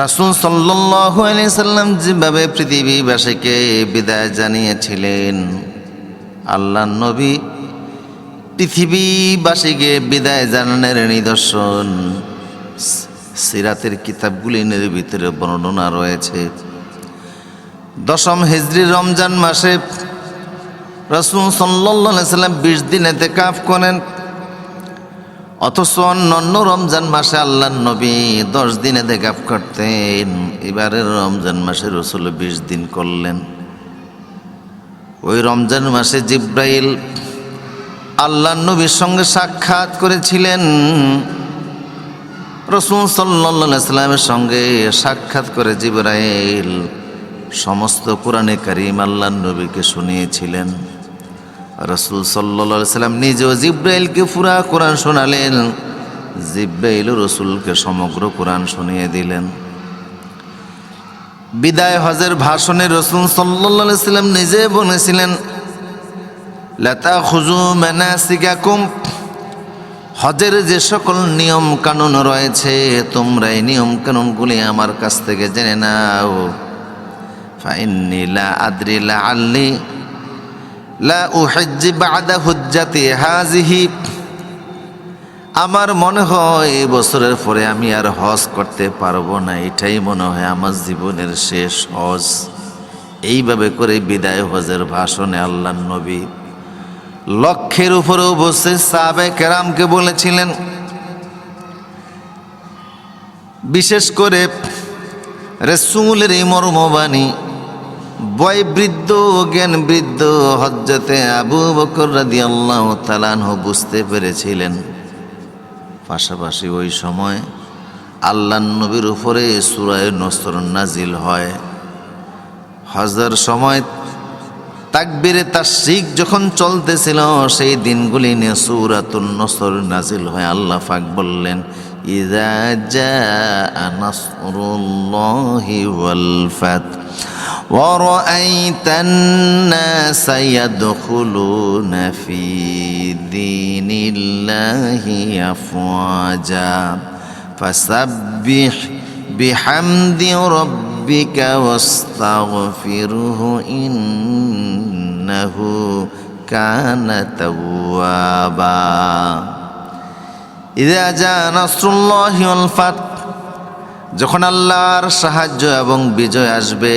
রাসুল সাল্লাম যেভাবে পৃথিবীবাসীকে বিদায় জানিয়েছিলেন, আল্লাহ নবী পৃথিবীবাসীকে বিদায় জানানোর নিদর্শন, সিরাতের কিতাবগুলির ভিতরে বর্ণনা রয়েছে। দশম হিজরি রমজান মাসে রসুল সাল্লাহ সাল্লাম বিশ দিন এতে কাফ করেন। অথচ অন্যান্য রমজান মাসে আল্লাহ নবী দশ দিনে দেখাপ করতেন এবারের রমজান মাসে রসুল বিশ দিন করলেন। ওই রমজান মাসে জিব্রাইল আল্লাহ নবীর সঙ্গে সাক্ষাৎ করেছিলেন। রসুল সাল্লা সাল্লামের সঙ্গে সাক্ষাৎ করে জিব্রাইল সমস্ত কোরআনে কারিম আল্লাহ নবীকে শুনিয়েছিলেন। রসুল সাল্লা সাল্লাম নিজেও জিব্রাইলকে পুরা কোরআন শোনালেন। জিব্রাইল রসুলকে সমগ্র কোরআন শুনিয়ে দিলেন। বিদায় হজের ভাষণে রসুল সাল্লা সাল্লাম নিজে বলেছিলেন লতা খুজু মেনাসিকাকুম। হজের যে সকল নিয়ম কানুন রয়েছে, তোমরা এই নিয়ম কানুনগুলি আমার কাছ থেকে জেনে নাও। ফাইন্নি লা আদ্রি আল্লি লা আমার মনে হয় এই বছরের পরে আমি আর হজ করতে পারব না, এটাই মনে হয় আমার জীবনের শেষ হজ। এইভাবে করে বিদায় হজের ভাষণে আল্লাহ নবী লক্ষ্যের উপরেও বসে সাবে কেরামকে বলেছিলেন, বিশেষ করে রেসুলের এই মর্মবাণী বয় বৃদ্ধ জ্ঞান বৃদ্ধ হজ্জতে আবু বকর রাদি আল্লাহ তালানহ বুঝতে পেরেছিলেন। পাশাপাশি ওই সময় আল্লাহ নবীর উপরে সুরায় নসর নাজিল হয়। হজের সময় তাকবিরে তার শিখ যখন চলতেছিল, সেই দিনগুলি নিয়ে সুরাতুল নসর নাজিল হয়। আল্লাহ ফাক বললেন ইদা জা নাসরুল্লাহি ওয়াল ফাত। ورأيت الناس يدخلون في دين الله أفواجا فسبح بحمد ربك واستغفره إنه كان توابا إذا جاء نصر الله والفتح যখন আল্লাহর সাহায্য এবং বিজয় আসবে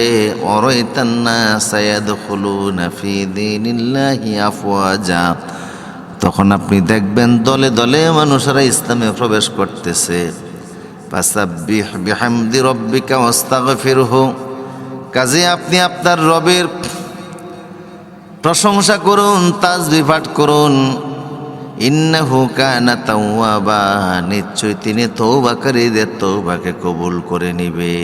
তখন আপনি দেখবেন দলে দলে মানুষেরা ইসলামে প্রবেশ করতেছে। কাজে আপনি আপনার রবের প্রশংসা করুন, তাজবি পাঠ করুন ইন্নাহু কানা তাওয়াবা নিশ্চয় তিনি তৌবাকারীদের তৌবাকে কবুল করে নিবে।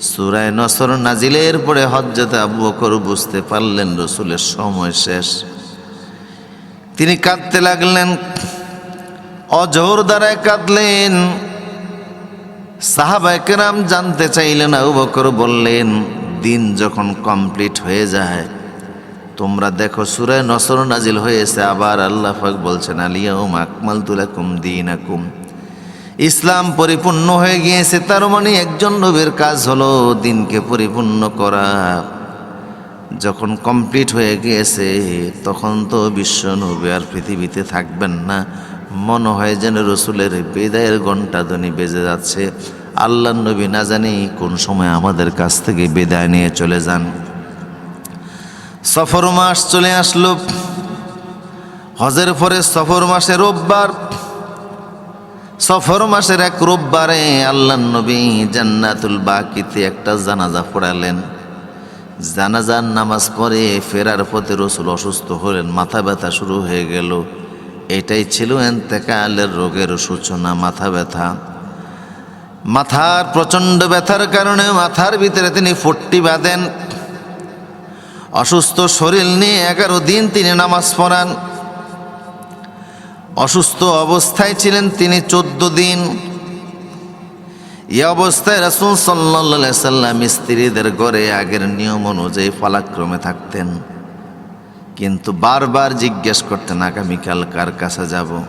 সুরায় নসর নাজিলের পরে হজ্জতে আবু বকর বুঝতে পারলেন, রসুলের সময় শেষ। তিনি কাঁদতে লাগলেন, অজোর দ্বারায় কাঁদলেন। সাহাবায়কেরাম জানতে চাইলেন, আবু বকর বললেন, দিন যখন কমপ্লিট হয়ে যায় তোমরা দেখো সুরায় নসর নাজিল হয়েছে, আবার আল্লাহ পাক বলছেন আলিয়াউম আকমাল তুলাকুম দিন আকুম ইসলাম পরিপূর্ণ হয়ে গিয়েছে, তার মানে একজন নবীর কাজ হলো দিনকে পরিপূর্ণ করা। যখন কমপ্লিট হয়ে গিয়েছে, তখন তো বিশ্ব নবী আর পৃথিবীতে থাকবেন না। মনে হয় যেন রসুলের বেদায়ের ঘণ্টা ধ্বনি বেজে যাচ্ছে। আল্লাহ নবী না জানি কোন সময় আমাদের কাছ থেকে বিদায় নিয়ে চলে যান। সফর মাস চলে আসলো। হজের পরে সফর মাসে রোববার। সফর মাসের এক রোববারে আল্লাহ নবী জান্নাতুল বাকিতে একটা জানাজা পড়ালেন। জানাজার নামাজ পড়ে ফেরার পথে রসুল অসুস্থ হলেন, মাথা ব্যথা শুরু হয়ে গেল। এটাই ছিল এন্তেকালের রোগের সূচনা, মাথা ব্যথা। মাথার প্রচণ্ড ব্যথার কারণে মাথার ভিতরে তিনি ফুটটি বাঁধেন। অসুস্থ শরীর নিয়ে এগারো দিন তিনি নামাজ পড়ান। অসুস্থ অবস্থায় ছিলেন তিনি চোদ্দ দিন। এই অবস্থায় রাসুল সাল্লা সাল্লাম স্ত্রীদের ঘরে আগের নিয়ম অনুযায়ী ফালাক্রমে থাকতেন। কিন্তু বারবার জিজ্ঞেস করতেন, আগামীকাল কার কাছে যাব?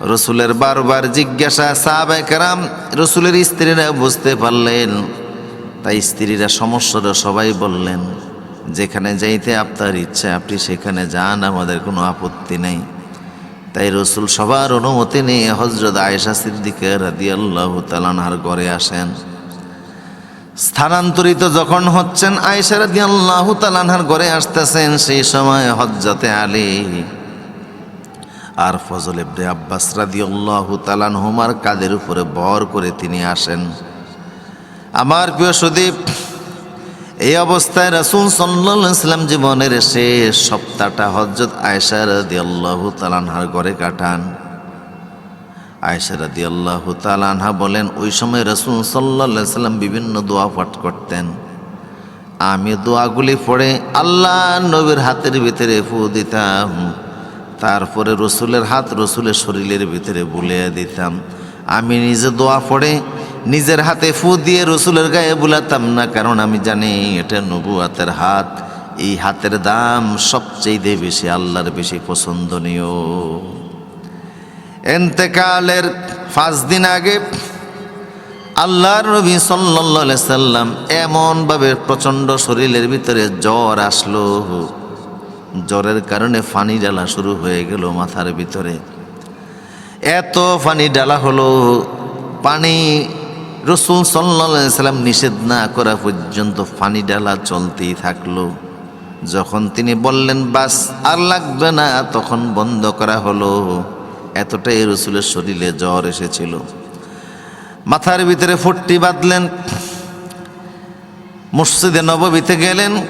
রসুলের বারবার জিজ্ঞাসা সাহাবাহাম রসুলের স্ত্রীরা বুঝতে পারলেন? তাই স্ত্রীরা সমস্যাটা সবাই বললেন। যেখানে যাইতে আপনার ইচ্ছা, আপনি সেখানে যান, আমাদের কোনো আপত্তি নেই। তাই রসুল সবার অনুমতি নিয়ে হজরত আয়েশা সিদ্দিকে রাদি আল্লাহ তালানহার ঘরে আসেন। স্থানান্তরিত যখন হচ্ছেন, আয়েশা রাদি আল্লাহ তালানহার ঘরে আসতেছেন, সেই সময় হজ্জাতে আলী আর ফজল ইবনে আব্বাস রাদিয়াল্লাহু তাআলা হুমার কাদের উপরে বর করে তিনি আসেন। আমার প্রিয় সুদীপ এই অবস্থায় রাসূল সাল্লাম জীবনের শেষ সপ্তাহটা হযরত আয়েশা রাদিয়াল্লাহু তালানহার ঘরে কাটান। আয়েশা রাদিয়াল্লাহু তাআলা বলেন, ওই সময় রাসূল আলাইহি সাল্লাম বিভিন্ন দোয়া পাঠ করতেন। আমি দোয়াগুলি পড়ে আল্লাহ নবীর হাতের ভিতরে ফু দিতাম, তারপরে রসুলের হাত রসুলের শরীরের ভিতরে বুলিয়ে দিতাম। আমি নিজে দোয়া পড়ে নিজের হাতে ফু দিয়ে রসুলের গায়ে বুলাতাম না, কারণ আমি জানি এটা নবু হাতের হাত। এই হাতের দাম সবচেয়ে বেশি, আল্লাহর বেশি পছন্দনীয়। এন্তেকালের পাঁচ দিন আগে আল্লাহর নবী সাল্লাহ সাল্লাম এমনভাবে প্রচণ্ড শরীরের ভিতরে জ্বর আসলো। জ্বরের কারণে ফানি ডালা শুরু হয়ে গেল মাথার ভিতরে। এত পানি ডালা হলো, পানি রসুল সাল্লাম নিষেধ না করা পর্যন্ত পানি ডালা চলতেই থাকল। যখন তিনি বললেন, বাস, আর লাগবে না। তখন বন্ধ করা হলো। এতটাই রসুলের শরীরে জ্বর এসেছিল। মাথার ভিতরে ফুটটি বাঁধলেন। মসজিদে নববীতে গেলেন।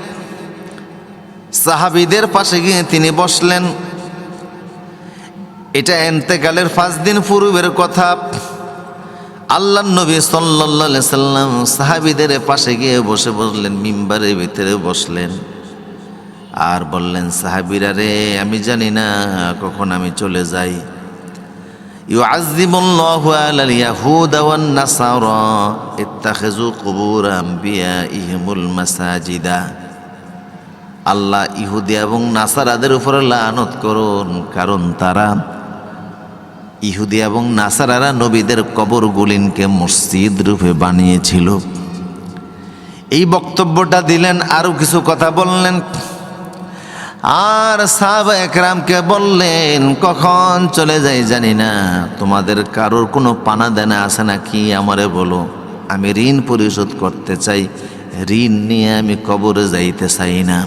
সাহাবিদের পাশে গিয়ে তিনি বসলেন। এটা এন্তেকালের পাঁচ দিন পূর্বের কথা। আল্লাহ নবী সাল্লাহ সাল্লাম সাহাবিদের পাশে গিয়ে বসে বসলেন মিম্বারের ভিতরে বসলেন। আর বললেন, সাহাবিরা রে, আমি জানি না কখন আমি চলে যাই। ইউআযিবুল্লাহু আলাল ইয়াহুদা ওয়ান নাসারা, ইত্তাখিযু কুবুর আমবিয়াইহিমুল মাসাজিদা। আল্লাহ ইহুদি এবং নাসারাদের উপরে লানত করুন, কারণ তারা ইহুদি এবং নাসারারা নবীদের কবরগুলিনকে মসজিদ রূপে বানিয়েছিল। এই বক্তব্যটা দিলেন, আরও কিছু কথা বললেন। আর সাব একরামকে বললেন, কখন চলে যাই জানি না, তোমাদের কারোর কোনো পানা দেনা আছে নাকি আমারে বলো। আমি ঋণ পরিশোধ করতে চাই, ঋণ নিয়ে আমি কবরে যাইতে চাই না।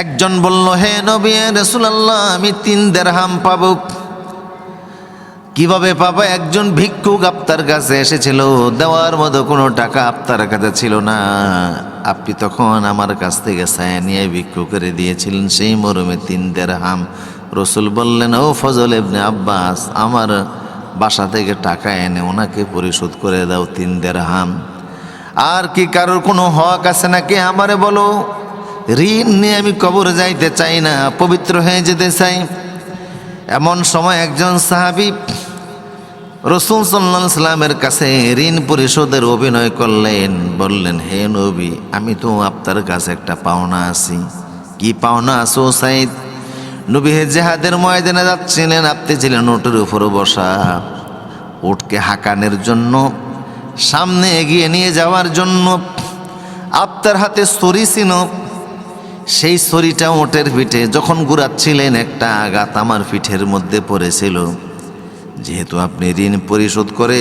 একজন বলল, হে নবী, রসুলাল্লাহ, আমি তিন দেড়হাম পাব। কীভাবে পাবো? একজন ভিক্ষুক আপনার কাছে এসেছিল, দেওয়ার মতো কোনো টাকা আপনার কাছে ছিল না। আপনি তখন আমার কাছ থেকে ছায়া নিয়ে ভিক্ষু করে দিয়েছিলেন, সেই মরমে তিন দেড়হাম। রসুল বললেন, ও ফজল এবনে আব্বাস, আমার বাসা থেকে টাকা এনে ওনাকে পরিশোধ করে দাও তিন দেড়হাম। আর কি কারোর কোনো হক আছে নাকি আমারে বলো? ঋণ নিয়ে আমি কবর যাইতে চাই না, পবিত্র হয়ে যেতে চাই। এমন সময় একজন সাহাবি রসুল সাল্লা সাল্লামের কাছে ঋণ পরিশোধের অভিনয় করলেন, বললেন, হে নবী, আমি তো আপনার কাছে একটা পাওনা আছি। কি পাওনা আছো, সাইদ? নবী, হে জেহাদের ময়দানে যাচ্ছিলেন, আপনি ছিলেন ওটের উপরে বসা। উটকে হাঁকানের জন্য, সামনে এগিয়ে নিয়ে যাওয়ার জন্য, আপনার হাতে সরি ছিল। সেই ছড়িটা ওটের পিঠে যখন ঘুরাচ্ছিলেন, একটা আঘাত আমার পিঠের মধ্যে পড়েছিল। যেহেতু আপনি ঋণ পরিশোধ করে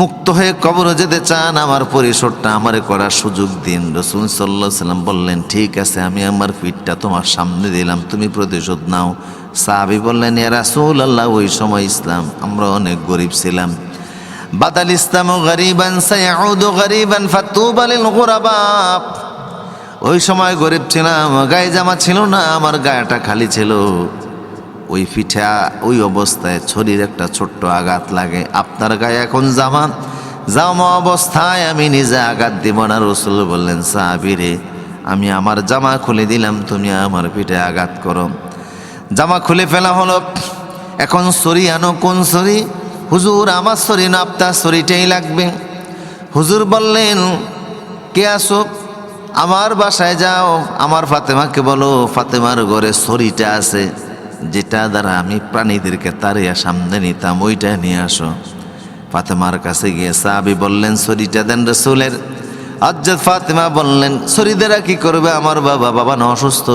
মুক্ত হয়ে কবরে যেতে চান, আমার পরিশোধটা আমারে করার সুযোগ দিন। রসুল সাল্লাহ সাল্লাম বললেন, ঠিক আছে, আমি আমার পিঠটা তোমার সামনে দিলাম, তুমি প্রতিশোধ নাও। সাহাবি বললেন এ রাসুল আল্লাহ ওই সময় ইসলাম, আমরা অনেক গরিব ছিলাম। বাদাল ইসলাম গরিবান সায়াউদু গরিবান ফাতুবালিল গুরাবা। ওই সময় গরিব ছিলাম, গায়ে জামা ছিল না, আমার গায়েটা খালি ছিল। ওই পিঠা, ওই অবস্থায় ছড়ির একটা ছোট্ট আঘাত লাগে। আপনার গায়ে এখন জামা জামা অবস্থায়, আমি নিজে আঘাত দিব না। রসুল বললেন সাহাবিরে আমি আমার জামা খুলে দিলাম, তুমি আমার পিঠে আঘাত করো। জামা খুলে ফেলা হলো। এখন সরি আনো কোন সরি হুজুর, আমার সরি না, আপনার সরিটাই লাগবে। হুজুর বললেন, কে আসো? আমার বাসায় যাও। আমার ফাতেমাকে বলো, ফাতেমার ঘরে সরিটা আছে। যেটা দ্বারা আমি প্রাণীদেরকে তারিয়া সামনে নিতাম, ওইটা নিয়ে আসো। ফাতেমার কাছে গিয়ে সাহাবি বললেন, শরীরটা দেন রসুলের। আজ্জাদ ফাতেমা বললেন, শরীরেরা কি করবে? আমার বাবা বাবা না অসুস্থ?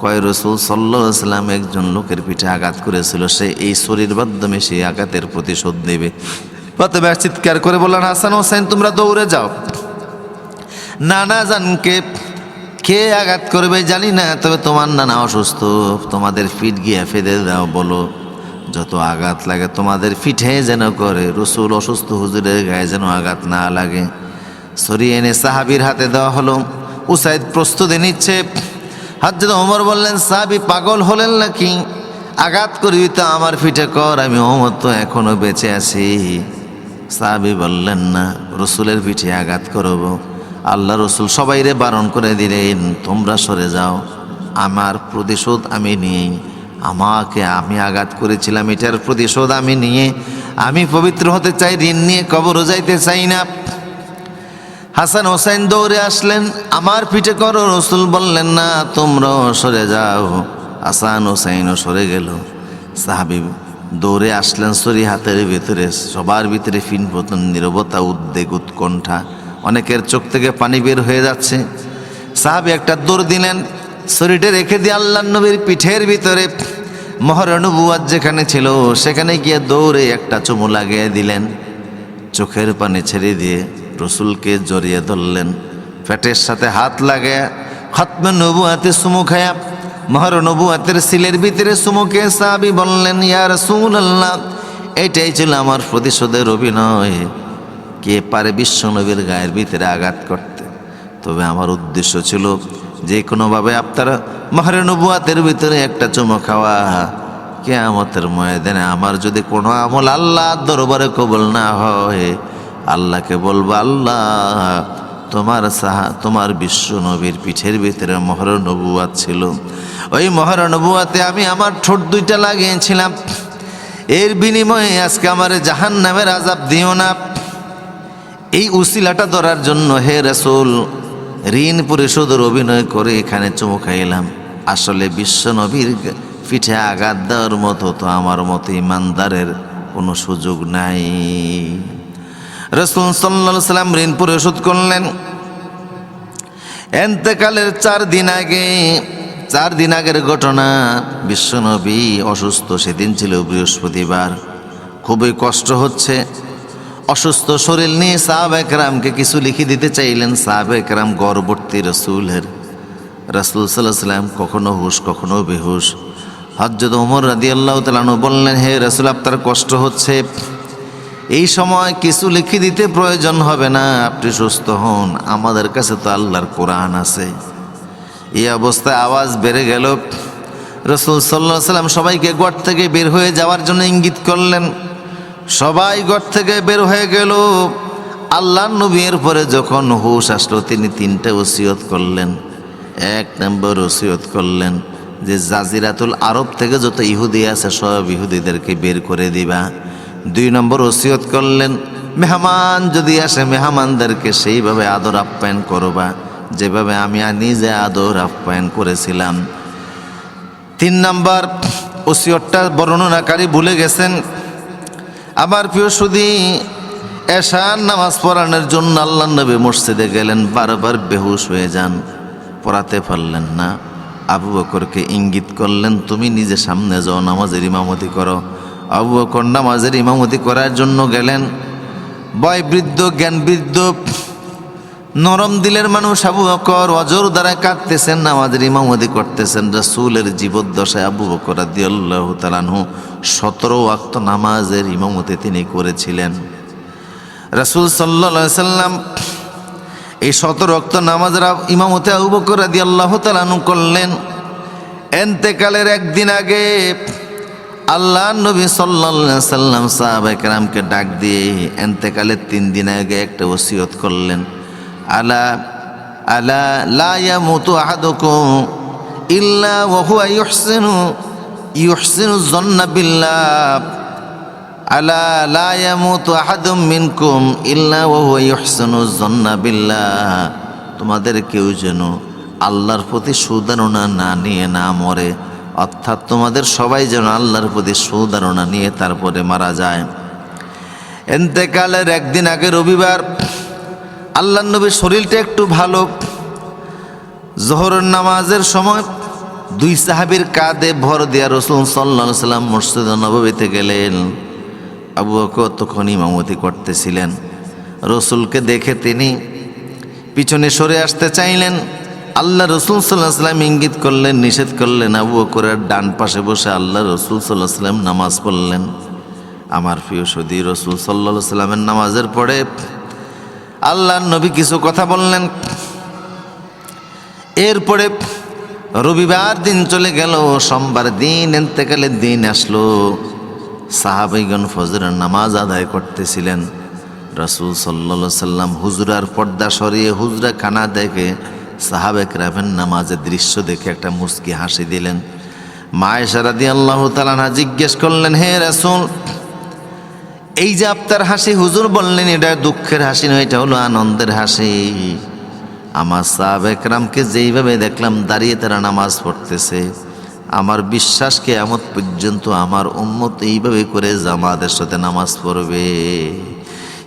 কয় রসুল সাল্লাম, একজন লোকের পিঠে আঘাত করেছিল, সে এই শরীর মাধ্যমে সেই আঘাতের প্রতিশোধ নেবে। ফাতেমা চিৎকার করে বললেন, হাসান হোসেন, তোমরা দৌড়ে যাও। নানা জানকে কে আঘাত করবে জানি না, তবে তোমার নানা অসুস্থ। তোমাদের ফিট গিয়ে ফেদে দাও, বলো। যত আঘাত লাগে তোমাদের ফিঠে যেন করে। রসুল অসুস্থ হুজুরের গায়ে যেন আঘাত না লাগে। সরিয়ে এনে সাহাবির হাতে দেওয়া হলো। উসাইদ প্রস্তুতি নিচ্ছে। হাজরত ওমর বললেন, সাহাবি পাগল হলেন নাকি? আঘাত করবি তো আমার ফিটে কর, আমি ওমর তো এখনও বেঁচে আছি। সাহাবি বললেন, না, রসুলের পিঠে আঘাত করব। আল্লাহ রসুল সবাইরে বারণ করে দিলেন, তোমরা সরে যাও, আমার প্রতিশোধ আমি নিয়ে আমাকে আমি আঘাত করেছিলাম, এটার প্রতিশোধ আমি নিয়ে। আমি পবিত্র হতে চাই, ঋণ নিয়ে কবরও যাইতে চাই না। হাসান হোসেন দৌড়ে আসলেন, আমার পিঠে করো। রসুল বললেন, না, তোমরাও সরে যাও। হাসান হোসেনও সরে গেল। সাহাবিব দৌড়ে আসলেন সরি হাতের ভিতরে, সবার ভিতরে ফিন পতন নিরবতা, উদ্বেগ, উৎকণ্ঠা। অনেকের চোখ থেকে পানি বের হয়ে যাচ্ছে। সাহাবি একটা দৌড় দিলেন শরীরে রেখে দিয়ে আল্লাহ নবীর পিঠের ভিতরে মহরণবুয়ার যেখানে ছিল, সেখানে গিয়ে দৌড়ে একটা চুমু লাগিয়ে দিলেন। চোখের পানি ছেড়ে দিয়ে রসুলকে জড়িয়ে ধরলেন। ফ্যাটের সাথে হাত লাগে খতমে নবুয়াতে সুমু খায়া মহর নবুয়াতের সিলের ভিতরে সুমুকে সাবি বললেন, ইয়া রসুল আল্লাহ এটাই ছিল আমার প্রতিশোধের অভিনয়। কে পারে বিশ্ব নবীর গায়ের ভিতরে আঘাত করতে? তবে আমার উদ্দেশ্য ছিল যে কোনোভাবে আপনারা মহরে নবুয়াতের ভিতরে একটা চুমো খাওয়া। কেয়ামতের ময়দানে আমার যদি কোনো আমল আল্লাহ দরবারে কবল না হয়, আল্লাহকে বলব, আল্লাহ, তোমার সাহা, তোমার বিশ্ব নবীর পিঠের ভিতরে মহর নবুয়াত ছিল। ওই মহর নবুয়াতে আমি আমার ঠোঁট দুইটা লাগিয়েছিলাম। এর বিনিময়ে আজকে আমার জাহান নামের আজাব দিও না। এই উসিলাটা ধরার জন্য হে রসুল, ঋণ পরিশোধের অভিনয় করে এখানে চুমু খাইলাম। আসলে বিশ্ব নবীর পিঠে আঘাত দেওয়ার মতো তো আমার মতো ইমানদারের কোনো সুযোগ নাই। রসুল সাল্লা সাল্লাম ঋণ পরিশোধ করলেন। এন্তেকালের চার দিন আগে, চার দিন আগের ঘটনা বিশ্বনবী অসুস্থ, সেদিন ছিল বৃহস্পতিবার। খুবই কষ্ট হচ্ছে। অসুস্থ শরীর নিয়ে সাহাব একরামকে কিছু লিখে দিতে চাইলেন। সাহাব একরাম গর্বর্তী রসুলের। রসুল সাল্লাহ সাল্লাম কখনো হুশ, কখনো বেহুশ। হজরত ওমর রাদি আল্লাহ তালানু বললেন, হে রসুল, আপনার কষ্ট হচ্ছে। এই সময় কিছু লিখে দিতে প্রয়োজন হবে না। আপনি সুস্থ হন। আমাদের কাছে তো আল্লাহর কোরআন আছে। এই অবস্থায় আওয়াজ বেড়ে গেল। রসুল সাল্লাহ সাল্লাম সবাইকে গড় থেকে বের হয়ে যাওয়ার জন্য ইঙ্গিত করলেন। সবাই ঘর থেকে বের হয়ে গেল। আল্লাহ নবীর পরে যখন হুশ আসলো, তিনি তিনটা ওসিয়ত করলেন। এক নম্বর ওসিয়ত করলেন যে, জাজিরাতুল আরব থেকে যত ইহুদি আছে, সব ইহুদিদেরকে বের করে দিবা। দুই নম্বর ওসিয়ত করলেন, মেহমান যদি আসে, মেহমানদেরকে সেইভাবে আদর আপ্যায়ন করবা, যেভাবে আমি নিজে আদর আপ্যায়ন করেছিলাম। তিন নম্বর ওসিয়তটা বর্ণনাকারী ভুলে গেছেন আমার প্রিয় সুদী এশার নামাজ পড়ানোর জন্য আল্লাহ নবী মসজিদে গেলেন, বারবার বেহুশ হয়ে যান। পড়াতে পারলেন না। আবু বকরকে ইঙ্গিত করলেন, তুমি নিজে সামনে যাও, নামাজের ইমামতি করো। আবু বকর নামাজের ইমামতি করার জন্য গেলেন। বয় বৃদ্ধ জ্ঞান বৃদ্ধ নরম দিলের মানুষ আবু বকর অজর দ্বারা কাঁদতেছেন, নামাজের ইমামতি করতেছেন। রাসূলের জীবদ্দশায় আবু বকর রাদিয়াল্লাহু তাআলাহু সতেরো ওয়াক্ত নামাজের ইমামতি তিনি করেছিলেন। রাসূল সাল্লাল্লাহু সাল্লাম এই সতেরো ওয়াক্ত নামাজের ইমামতি আবু বকর রাদিয়াল্লাহু তাআলাহু করলেন। এন্তেকালের একদিন আগে আল্লাহ নবী সাল্লাল্লাহু সাল্লাম সাহাবায়ে ডাক দিয়ে এন্তেকালের তিন দিন আগে একটা ওসিয়ত করলেন। আলা আলা লা ইল্লা আলা লা মিনকুম তোমাদের কেউ যেন আল্লাহর প্রতি সুধারণা না নিয়ে না মরে, অর্থাৎ তোমাদের সবাই যেন আল্লাহর প্রতি সুধারণা নিয়ে তারপরে মারা যায়। এন্তেকালের একদিন আগে রবিবার আল্লাহ নবীর শরীরটা একটু ভালো। জোহরের নামাজের সময় দুই সাহাবির কাঁধে ভর দিয়া রসুল সাল্লা সাল্লাম মসজিদ নবীতে গেলেন। আবু বকর তখন ইমামতি করতেছিলেন। রসুলকে দেখে তিনি পিছনে সরে আসতে চাইলেন। আল্লাহ রসুল সাল্লাহ সাল্লাম ইঙ্গিত করলেন, নিষেধ করলেন, আবু বকরের ডান পাশে বসে আল্লাহ রসুল সাল্লাহ সাল্লাম নামাজ পড়লেন। আমার প্রিয় সদী রসুল সাল্লা সাল্লামের নামাজের পরে আল্লাহ নবী কিছু কথা বললেন। এরপরে রবিবার দিন চলে গেল, সোমবার দিন এতেকালের দিন আসলো। সাহাবিগণ ফজরের নামাজ আদায় করতেছিলেন। রসুল সাল্লা সাল্লাম হুজরার পর্দা সরিয়ে হুজরা খানা দেখে সাহাবেক রাবেন নামাজের দৃশ্য দেখে একটা মুস্কি হাসি দিলেন। মায়ের সারাদি আল্লাহ তালানা জিজ্ঞেস করলেন, হে রসুল এই যে আপনার হাসি, হুজুর বললেন, এটা দুঃখের হাসি নয়, এটা হলো আনন্দের হাসি। আমার সাহাব একরামকে যেইভাবে দেখলাম, দাঁড়িয়ে তারা নামাজ পড়তেছে। আমার বিশ্বাসকে এমন পর্যন্ত আমার উন্মত এইভাবে করে জামাদের সাথে নামাজ পড়বে।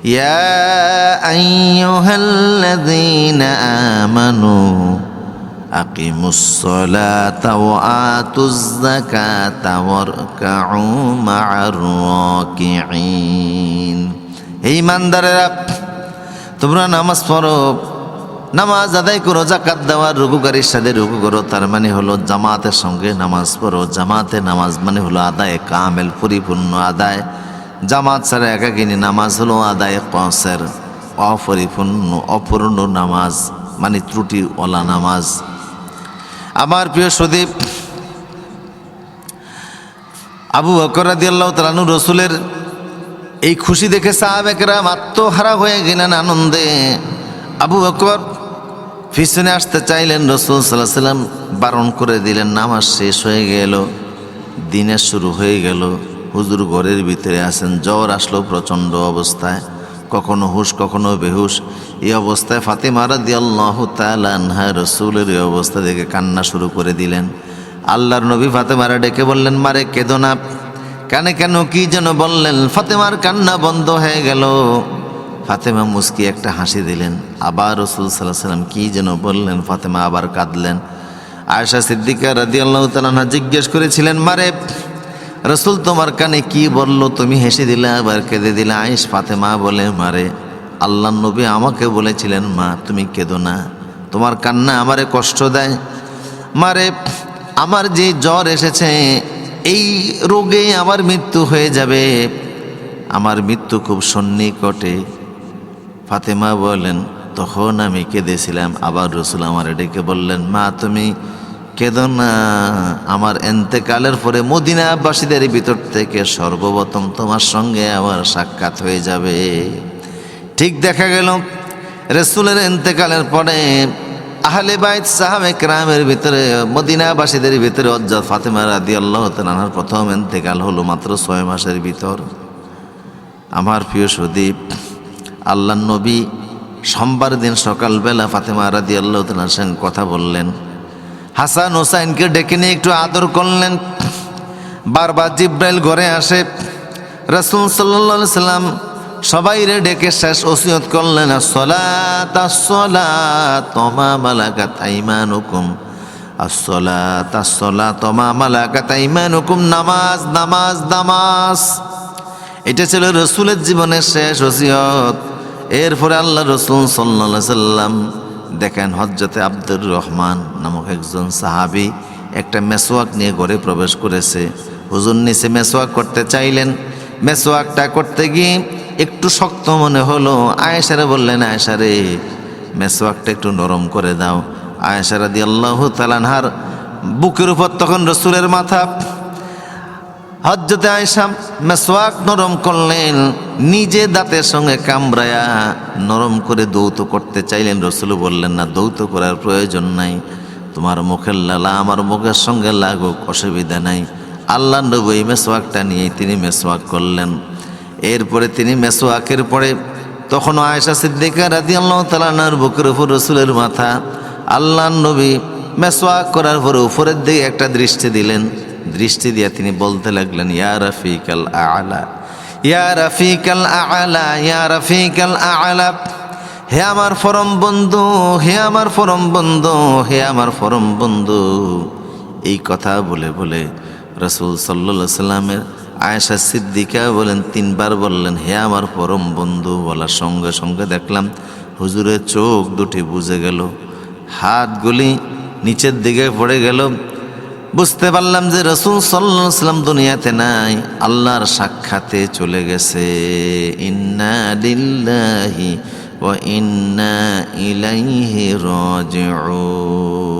ইয়া আইয়ুহাল্লাযীনা আমানু সালাতা ওয়া আতুজ যাকাতা ওয়ারকাউ মা'আর রাকিঈন। এই ইমানদারেরা তোমরা নামাজ পড়ো। নামাজ আদায় করো জাকাত দেওয়ার রুকুকারীর সাথে রুকু করো। তার মানে হলো জামাতের সঙ্গে নামাজ পড়ো। জামাতে নামাজ মানে হলো আদায় কামেল, পরিপূর্ণ আদায়। জামাত ছাড়া একাকিনী নামাজ হলো আদায় কসের, অপরিপূর্ণ, অপূর্ণ নামাজ মানে ত্রুটিওয়ালা নামাজ। আমার প্রিয় সুদীপ, আবু বকরাদি আল্লাহ তালানু রসুলের এই খুশি দেখে সাহাবেকরা আত্মহারা হয়ে গেলেন আনন্দে। আবু বকর পিছনে আসতে চাইলেন, রসুল সাল্লাহ সাল্লাম বারণ করে দিলেন, নামাজ শেষ হয়ে গেল, দিনের শুরু হয়ে গেল, হুজুর ঘরের ভিতরে আসেন জ্বর আসলো প্রচণ্ড অবস্থায়। কখনো হুশ, কখনো বেহুশ। এই অবস্থায় ফাতেমা রাদি আল্লাহ তালানহা রসুলের এই অবস্থা দেখে কান্না শুরু করে দিলেন। আল্লাহর নবী ফাতেমারা ডেকে বললেন, মারে, কেদো না। কানে কেন কি যেন বললেন, ফাতেমার কান্না বন্ধ হয়ে গেল। ফাতেমা মুস্কি একটা হাসি দিলেন। আবার রসুল সাল্লাহ সাল্লাম কি যেন বললেন, ফাতেমা আবার কাঁদলেন। আয়সা সিদ্দিকা রাদি আল্লাহ তালানা জিজ্ঞেস করেছিলেন, মারে রসুল তোমার কানে কি বলল? তুমি হেসে দিলে, আবার কেঁদে দিলে। আইস ফাতেমা বলে মারে আল্লাহ নবী আমাকে বলেছিলেন, মা, তুমি কেঁদো না। তোমার কান্না আমারে কষ্ট দেয়। মারে আমার যে জ্বর এসেছে, এই রোগে আমার মৃত্যু হয়ে যাবে। আমার মৃত্যু খুব সন্নিকটে। ফাতেমা বলেন, তখন আমি কেঁদেছিলাম। আবার রসুল আমার ডেকে বললেন, মা, তুমি কেঁদো না আমার এন্তেকালের পরে মদিনাবাসীদের ভিতর থেকে সর্বপ্রথম তোমার সঙ্গে আমার সাক্ষাৎ হয়ে যাবে। ঠিক দেখা গেল, রসুলের এন্তেকালের পরে আহলে বাইত সাহাবে ক্রামের ভিতরে, মদিনাবাসীদের ভিতরে অজ্জাদ ফাতেমা রাদি আল্লাহ তালার প্রথম এন্তেকাল হলো মাত্র ছয় মাসের ভিতর। আমার প্রিয় সুদীপ আল্লাহ নবী সোমবার দিন সকালবেলা ফাতেমা রাদি আল্লাহ তালার সঙ্গে কথা বললেন। হাসান হোসাইনকে ডেকে নিয়ে একটু আদর করলেন। বারবার জিব্রাইল ঘরে আসে। রসুল সাল্লা সাল্লাম সবাই রে ডেকে শেষ ওসিয়ত করলেন আসলাত আসলাত তমা মালাকাত আইমানুকুম। আসলাত আসলাত তমা মালাকাত আইমানুকুম। নামাজ নামাজ নামাজ। এটা ছিল রসুলের জীবনের শেষ ওসিয়ত। এরপরে আল্লাহ রসুল সাল্লা সাল্লাম দেখেন হজরতে আব্দুর রহমান নামক একজন সাহাবি একটা মেসোয়াক নিয়ে ঘরে প্রবেশ করেছে। হুজুর নিচে মেসোয়াক করতে চাইলেন। মেসোয়াকটা করতে গিয়ে একটু শক্ত মনে হলো। আয়েশারে বললেন, আয়েশারে মেসোয়াকটা একটু নরম করে দাও। আয়েশারা দি আল্লাহ তালানহার বুকের উপর তখন রসুলের মাথা হজরতে আয়সা মেসওয়াক নরম করলেন, নিজে দাঁতের সঙ্গে কামড়ায়া নরম করে দৌত করতে চাইলেন। রসুল বললেন, না, দৌত করার প্রয়োজন নাই। তোমার মুখের লালা আমার মুখের সঙ্গে লাগুক, অসুবিধা নাই। আল্লাহ নবী এই মেসওয়াকটা নিয়ে তিনি মেসওয়াক করলেন। এরপরে তিনি মেসওয়াকের পরে তখন আয়সা সিদ্দিকা রাদি আল্লাহ তালানার বুকের উপর রসুলের মাথা আল্লাহ নবী মেসওয়াক করার পরে উপরের দিকে একটা দৃষ্টি দিলেন। দৃষ্টি দিয়ে তিনি বলতে লাগলেন, ইয়া রফিক আল আলা ইয়া রফিক আল আলা ইয়া রফিক আল আলা হে আমার ফরম বন্ধু, হে আমার ফরম বন্ধু, হে আমার ফরম বন্ধু। এই কথা বলে বলে রসুল সাল্লা সাল্লামের আয়েশা সিদ্দিকা বলেন, তিনবার বললেন, হে আমার পরম বন্ধু, বলার সঙ্গে সঙ্গে দেখলাম, হুজুরের চোখ দুটি বুঝে গেল হাতগুলি নিচের দিকে পড়ে গেল বুঝতে পারলাম যে রসুল সাল্লাম দুনিয়াতে নাই, আল্লাহর সাক্ষাতে চলে গেছে। ইন্না লিল্লাহি ও ইন্না ইলাইহি রাজিউন।